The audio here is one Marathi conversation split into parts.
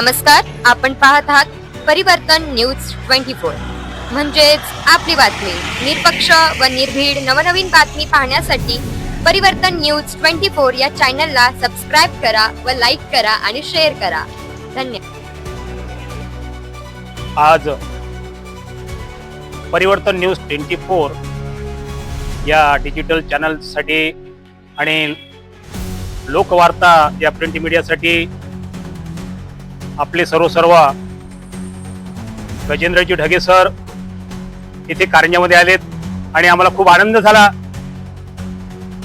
नमस्कार आपण पाहत आहात परिवर्तन न्यूज ट्वेंटी फोर. म्हणजेच आपली बातमी निरपक्ष व निर्भीड नवनवीन बातमी पाहण्यासाठी परिवर्तन न्यूज ट्वेंटी फोर या चॅनलला सबस्क्राईब करा व लाईक करा आणि शेअर करा. धन्यवाद. आज परिवर्तन न्यूज ट्वेंटी फोर या डिजिटल चॅनलसाठी आणि लोकवार्ता या प्रिंट मीडियासाठी आपले सर्व सर्व. गजेंद्रजी ढगे सर इथे कारंजामध्ये आलेत आणि आम्हाला खूप आनंद झाला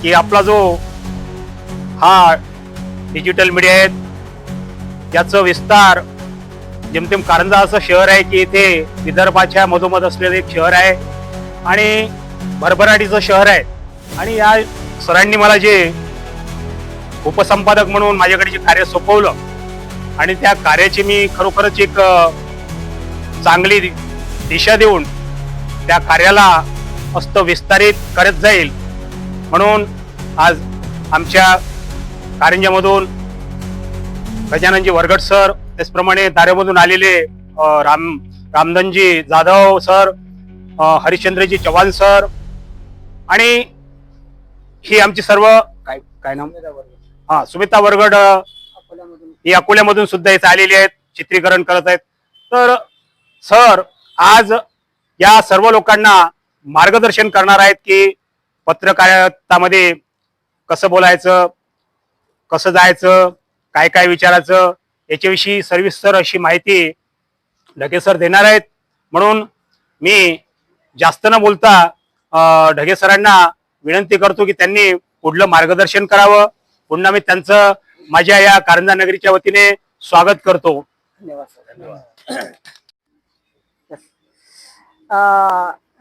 की आपला जो हा डिजिटल मीडिया आहे याचं विस्तार जेमतेम कारंजा असं शहर आहे की इथे विदर्भाच्या मधोमध असलेलं एक शहर आहे आणि भरभराटीचं शहर आहे. आणि या सरांनी मला जे उपसंपादक म्हणून माझ्याकडे जे कार्य सोपवलं आणि त्या कार्याची मी खरोखरच एक चांगली दिशा देऊन त्या कार्याला मस्त विस्तारित करत जाईल. म्हणून आज आमच्या कारंजामधून गजाननजी वरगड सर त्याचप्रमाणे दारेमधून आलेले राम रामधनजी जाधव सर हरिश्चंद्रजी चव्हाण सर आणि ही आमची सर्व काय काय नाव? हा सुमिता वरगड ही अकोल्यामधून सुद्धा इथे आलेली आहेत चित्रीकरण करत आहेत. तर सर आज या सर्व लोकांना मार्गदर्शन करणार आहेत की पत्रकारितामध्ये कसं बोलायचं कसं जायचं काय काय विचारायचं याच्याविषयी सर्विस्तर अशी माहिती ढगे सर देणार आहेत. म्हणून मी जास्त न बोलता ढगे सरांना विनंती करतो की त्यांनी पुढलं मार्गदर्शन करावं. पुन्हा मी त्यांचं माझ्या या कारंजा नगरीच्या वतीने स्वागत करतो.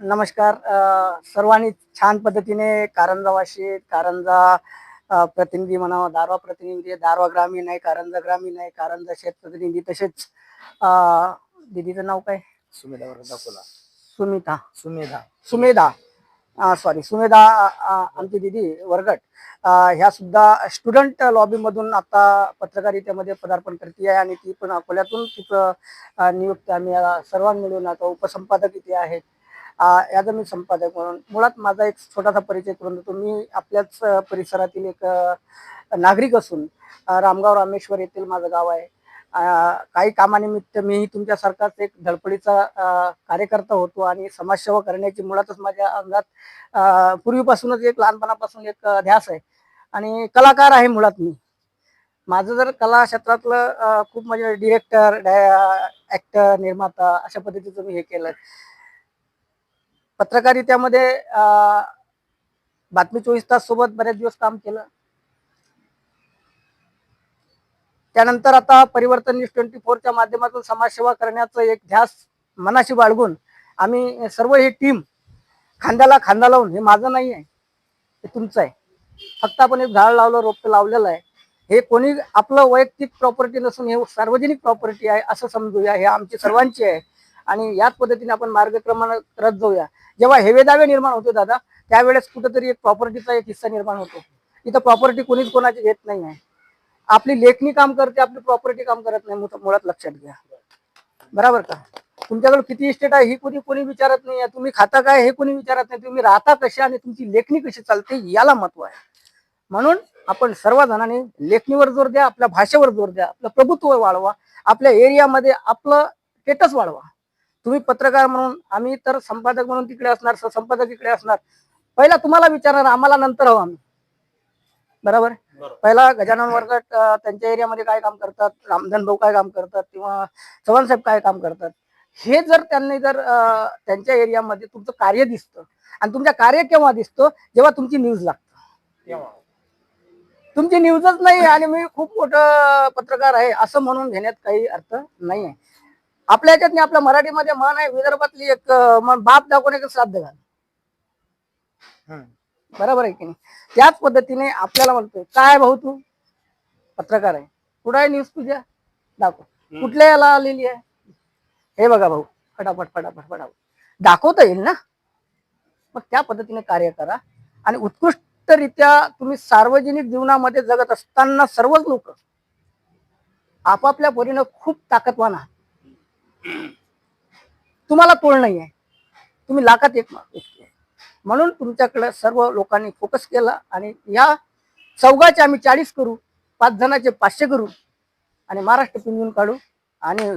नमस्कार. सर्वांनी छान पद्धतीने कारंजावाशी कारंजा प्रतिनिधी म्हणावं दारवा प्रतिनिधी दारवा ग्रामीण आहे कारंजा ग्रामीण आहे कारंजा शेत प्रतिनिधी तसेच अं, दीदीचं नाव काय? सुमेधा वर्ग दाखवला. सुमिता. सुमेधा. सुमेधा. सॉरी सुमेधा आमची दिदी वरगट. ह्या सुद्धा स्टुडंट लॉबीमधून आता पत्रकारितेमध्ये पदार्पण करते आहे आणि ती पण अकोल्यातून तिचं अं, नियुक्ती. आम्ही सर्वां सर्वांनी मिळून आता उपसंपादक इथे आहेत. याचा मी संपादक म्हणून. मुळात माझा एक छोटासा परिचय करून देतो. मी आपल्याच परिसरातील एक नागरिक असून रामगाव रामेश्वर येथील माझं गाव आहे. काही कामानिमित्त मीही तुमच्यासारखाच एक धडपडीचा कार्यकर्ता होतो आणि समाजसेवा करण्याची मुळातच माझ्या अंगात पूर्वीपासूनच एक लहानपणापासून एक ध्यास आहे. आणि कलाकार आहे मुळात मी. माझं जर कला क्षेत्रातलं खूप म्हणजे डिरेक्टर ॲक्टर निर्माता अशा पद्धतीचं मी हे केलं. पत्रकारित्यामध्ये बातमी चोवीस तास सोबत बऱ्याच दिवस काम केलं. त्यानंतर आता परिवर्तन न्यूज ट्वेंटी फोरच्या माध्यमातून समाजसेवा करण्याचं एक ध्यास मनाशी बाळगून आम्ही सर्व ही टीम खांद्याला खांदा लावून हे माझं नाही आहे हे तुमचं आहे. फक्त आपण एक झाड लावलं रोप लावलेलं आहे. हे कोणी आपलं वैयक्तिक प्रॉपर्टी नसून हे सार्वजनिक प्रॉपर्टी आहे असं समजूया. हे आमची सर्वांची आहे. आणि याच पद्धतीने आपण मार्गक्रमण करत जाऊया. जेव्हा हेवे दावे निर्माण होते दादा त्यावेळेस कुठंतरी एक प्रॉपर्टीचा एक हिस्सा निर्माण होतो. इथं प्रॉपर्टी कोणीच कोणाची घेत नाही आहे. आपली लेखणी काम करते आपली प्रॉपर्टी काम करत नाही मुळात- मुळात लक्षात घ्या. बरोबर का? तुमच्याकडे किती इस्टेट आहे ही कोणी कोणी विचारत नाही तुम्ही खाता काय हे कोणी विचारत नाही. तुम्ही राहता कशी आणि तुमची लेखणी कशी चालते याला महत्त्व आहे. म्हणून आपण सर्वजणांनी लेखणीवर जोर द्या आपल्या भाषेवर जोर द्या आपलं प्रभुत्व वाढवा आपल्या एरियामध्ये आपलं स्टेटस वाढवा. तुम्ही पत्रकार म्हणून आम्ही तर संपादक म्हणून तिकडे असणार संपादक इकडे असणार. पहिला तुम्हाला विचारणार आम्हाला नंतर हवं आम्ही. बरोबर? पहिला गजानन वर्ग त्यांच्या एरियामध्ये काय काम करतात? रामधन भाऊ काय काम करतात? किंवा चव्हाण साहेब काय काम करतात? हे जर त्यांनी जर त्यांच्या एरियामध्ये तुमचं कार्य दिसतं आणि तुमचं कार्य केव्हा दिसतं? जेव्हा तुमची न्यूज लागतं. तुमची न्यूजच नाही आणि मी खूप मोठं पत्रकार आहे असं म्हणून घेण्यात काही अर्थ नाही आहे आपल्या ह्याच्यात आपल्या मराठीमध्ये म्हण आहे विदर्भातली एक बाप दाखवणे एक श्राद्ध घाल. बरोबर आहे की नाही? त्याच पद्धतीने आपल्याला म्हणतोय काय भाऊ तू? पत्रकार आहे. कुठं आहे न्यूज तुझ्या? दाखव. कुठल्या याला आलेली आहे? हे बघा भाऊ फटाफट फटाफट फटाफट. दाखवता येईल ना? मग त्या पद्धतीने कार्य करा. आणि उत्कृष्टरित्या तुम्ही सार्वजनिक जीवनामध्ये जगत असताना सर्वच लोक आपापल्या परीनं खूप ताकदवान आहात. तुम्हाला तोड नाही आहे तुम्ही लाखात एक म्हणून तुमच्याकडे सर्व लोकांनी फोकस केला आणि या चौघाचे आम्ही चाळीस करू पाच जणांचे पाचशे करू आणि महाराष्ट्र पिंजून काढू आणि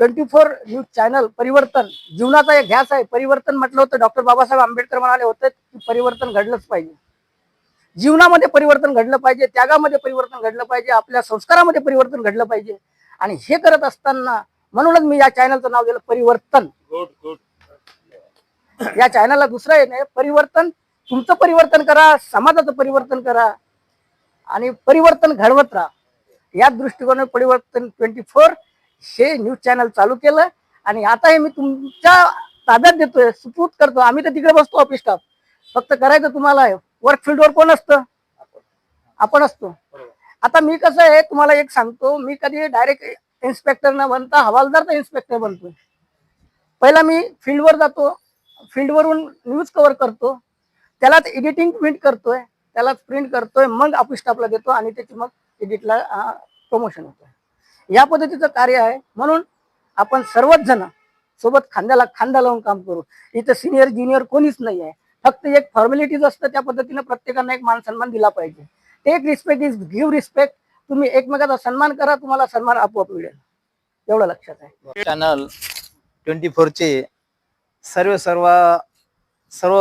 ट्वेंटी फोर न्यूज चॅनल परिवर्तन जीवनाचा एक ध्यास आहे. परिवर्तन म्हटलं होतं डॉक्टर बाबासाहेब आंबेडकर म्हणाले होते की परिवर्तन घडलंच पाहिजे. जीवनामध्ये परिवर्तन घडलं पाहिजे त्यागामध्ये परिवर्तन घडलं पाहिजे आपल्या संस्कारामध्ये परिवर्तन घडलं पाहिजे. आणि हे करत असताना म्हणूनच मी या चॅनलचं नाव दिलं परिवर्तन. गुड गुड या चॅनलला दुसरं आहे नाही परिवर्तन तुमचं परिवर्तन करा समाजाचं परिवर्तन करा. आणि परिवर्तन घडवत राहा. या दृष्टिकोनाने परिवर्तन ट्वेंटी फोर हे न्यूज चॅनल चालू केलं. आणि आता हे मी तुमच्या ताब्यात देतोय सुपूत करतो. आम्ही तर तिकडे बसतो ऑफिस स्टाफ फक्त करायचं तुम्हाला आहे. वर्क फील्डवर कोण असतं? आपण असतो. आता मी कसं आहे तुम्हाला एक सांगतो. मी कधी डायरेक्ट इन्स्पेक्टर न बनता हवालदार तर इन्स्पेक्टर बनतोय. पहिला मी फील्डवर जातो. फील्डवरून न्यूज कव्हर करतो. त्यालाच एडिटिंग प्रिंट करतोय. त्यालाच प्रिंट करतोय मग ऑफिस स्टाफला देतो आणि त्याची मग एडिटला प्रमोशन होतं या पद्धतीचं कार्य आहे. म्हणून आपण सर्वच जण सोबत खांद्याला खांदा लावून काम करू. इथं सिनियर ज्युनियर कोणीच नाही आहे. फक्त एक फॉर्मॅलिटीज असतं त्या पद्धतीनं प्रत्येकांना एक मान सन्मान दिला पाहिजे. Take respect is give respect तुम्ही एकमेकाचा सन्मान करा तुम्हाला सन्मान आपोआप मिळेल. एवढं लक्षात आहे. चॅनल ट्वेंटी फोरचे सर्व सर्व सर्व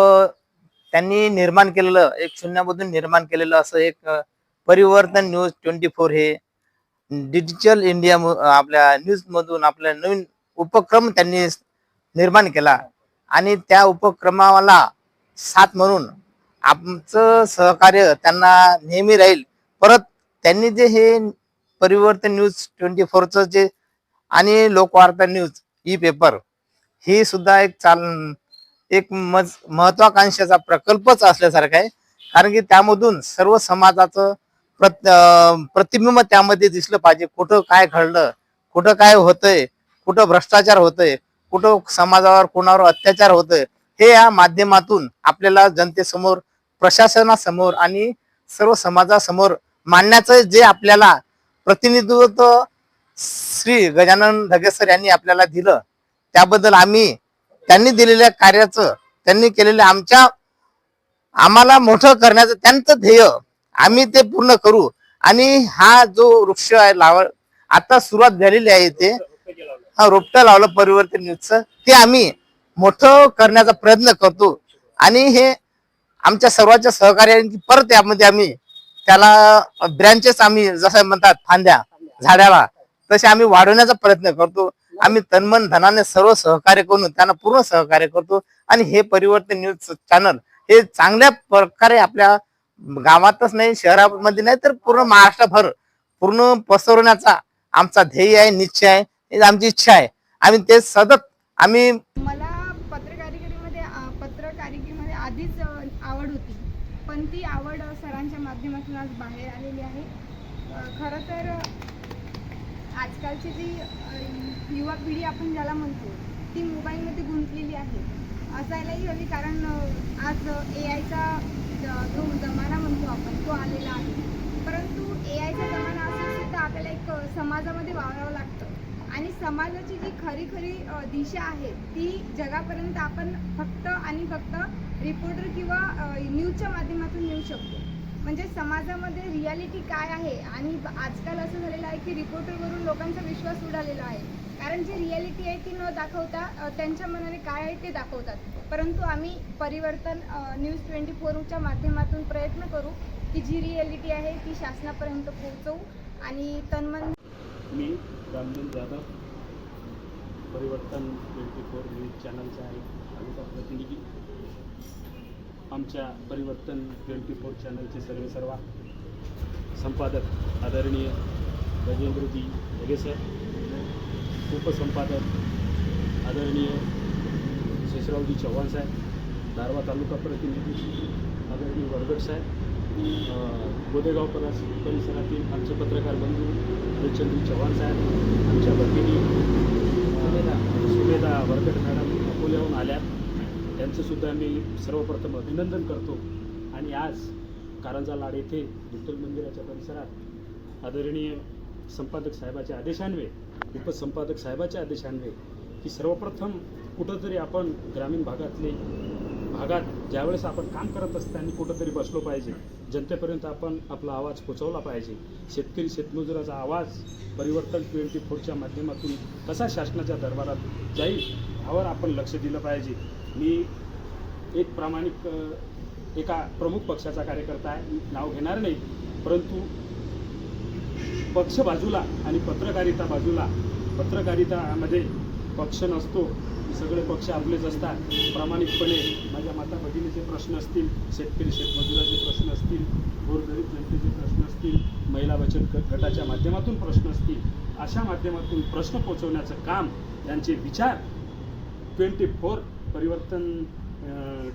त्यांनी निर्माण केलेलं एक शून्यामधून निर्माण केलेलं असं एक परिवर्तन न्यूज ट्वेंटी फोर हे डिजिटल इंडिया आपल्या न्यूज मधून आपल्या नवीन उपक्रम त्यांनी निर्माण केला. आणि त्या उपक्रमाला साथ म्हणून आमचं सहकार्य त्यांना नेहमी राहील. परत त्यांनी जे हे परिवर्तन न्यूज ट्वेंटी फोरचं जे आणि लोकवार्ता न्यूज ई पेपर ही सुद्धा एक चाल एक मज महत्वाकांक्षाचा प्रकल्पच असल्यासारखा आहे. कारण की त्यामधून सर्व समाजाचं प्रत प्रतिबिंब त्यामध्ये दिसलं पाहिजे. कुठं काय घडलं कुठं काय होतंय कुठं भ्रष्टाचार होतोय कुठं समाजावर कोणावर अत्याचार होतोय हे या माध्यमातून आपल्याला जनतेसमोर प्रशासनासमोर आणि सर्व समाजासमोर मांडण्याचं जे आपल्याला प्रतिनिधित्व श्री गजानन धगेसर यांनी आपल्याला दिलं त्याबद्दल आम्ही त्यांनी दिलेल्या कार्याचं त्यांनी केलेल्या आमच्या आम्हाला मोठं करण्याचं त्यांचं ध्येय आम्ही ते पूर्ण करू. आणि हा जो वृक्ष आहे लाव आता सुरुवात झालेली आहे ते हा रोपटं लावलं परिवर्तन न्यूजचं ते आम्ही मोठं करण्याचा प्रयत्न करतो. आणि हे आमच्या सर्वांच्या सहकार्यांची परत यामध्ये आम्ही त्याला ब्रँचेस आम्ही जसं म्हणतात फांद्या झाडाला तसे आम्ही वाढवण्याचा प्रयत्न करतो. आम्ही तन्मन धनाने सर्व सहकार्य करून त्यांना पूर्ण सहकार्य करतो. आणि हे परिवर्तन न्यूज चॅनल हे चांगल्या प्रकारे आपल्या गावातच नाही शहरामध्ये नाही तर पूर्ण महाराष्ट्रभर पूर्ण पसरवण्याचा आमचा ध्येय आहे निश्चय आहे ही आमची इच्छा आहे. आम्ही ते सतत आम्ही मला पत्रकारितेमध्ये अ, पत्रकारितेमध्ये आधीच आवड होती. पण ती आवड सरांच्या माध्यमातून आज बाहेर आलेली आहे. खरं तर आजकालची जी युवा पिढी आपण ज्याला म्हणतो ती मोबाईलमध्ये गुंतलेली आहे. असायलाही हवी कारण आज ए आयचा जो जमाना म्हणतो आपण तो आलेला आहे. परंतु ए आयचा जमाना असून सुद्धा आपल्याला एक समाजामध्ये वावरावं लागतं. आणि समाजाची जी खरी खरी दिशा आहे ती जगापर्यंत आपण फक्त आणि फक्त रिपोर्टर किंवा न्यूजच्या माध्यमातून नेऊ शकतो. म्हणजे समाजामध्ये रियालिटी काय आहे? आणि आजकाल असं झालेलं आहे की रिपोर्टरवरून लोकांचा विश्वास उडालेला आहे. कारण जी रियालिटी आहे ती न दाखवता त्यांच्या मनाने काय आहे ते दाखवतात. परंतु आम्ही परिवर्तन न्यूज ट्वेंटी फोरच्या माध्यमातून प्रयत्न करू की जी रियालिटी आहे ती शासनापर्यंत पोहोचवू आणि तन्मन मी रामदेव जाधव परिवर्तन ट्वेंटी फोर न्यूज चॅनलचा आहे तालुका प्रतिनिधी. आमच्या परिवर्तन ट्वेंटी फोर चॅनलचे सर्वे सर्वा संपादक आदरणीय गजेंद्रजी जगेसर. उपसंपादक आदरणीय शेषरावजी चव्हाण साहेब दारवा तालुका प्रतिनिधी आदरणीय वरगड साहेब गोदेगाव परस परिसरातील आमचे पत्रकार बंधू रेचंद्री चव्हाण साहेब आमच्या भगिनी सुमेधा. वरगड मॅडम अकोल्याहून आल्यात. त्यांचंसुद्धा मी सर्वप्रथम अभिनंदन करतो. आणि आज कारंजा लाड येथे विठ्ठल मंदिराच्या परिसरात आदरणीय संपादक साहेबाच्या आदेशान्वये उपसंपादक साहेबाच्या आदेशान्वये की सर्वप्रथम कुठंतरी आपण ग्रामीण भागातले भागात ज्यावेळेस आपण काम करत असताना कुठंतरी बसलो पाहिजे. जनतेपर्यंत आपण आपला आवाज पोचवला पाहिजे. शेतकरी शेतमजुराचा आवाज परिवर्तन ट्वेंटी फोरच्या माध्यमातून कसा शासनाच्या दरबारात जाईल यावर आपण लक्ष दिलं पाहिजे. मी एक प्रामाणिक एका प्रमुख पक्षाचा कार्यकर्ता आहे. नाव घेणार नाही परंतु पक्ष बाजूला आणि पत्रकारिता बाजूला पत्रकारितामध्ये पक्ष नसतो सगळे पक्ष आपलेच असतात. प्रामाणिकपणे माझ्या माता भगिनीचे प्रश्न असतील शेतकरी शेतमजुराचे प्रश्न असतील गोरगरीब जनतेचे प्रश्न असतील महिला बचत गटाच्या माध्यमातून प्रश्न असतील अशा माध्यमातून प्रश्न पोचवण्याचं काम यांचे विचार ट्वेंटी फोर परिवर्तन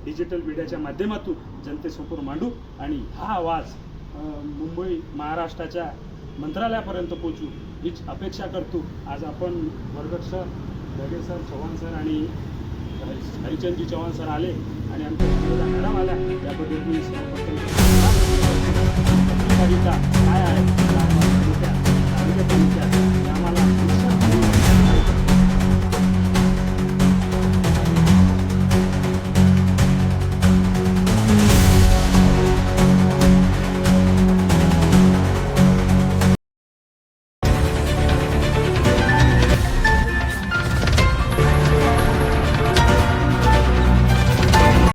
डिजिटल मीडियाच्या माध्यमातून जनतेसमोर मांडू आणि हा आवाज मुंबई महाराष्ट्राच्या मंत्रालयापर्यंत पोचू हीच अपेक्षा करतो. आज आपण Vargat sir Dage sir Chavan sir आणि हरिचंदजी चव्हाण सर आले आणि आमच्या मॅडम आल्या. याबद्दल मी काय आहे?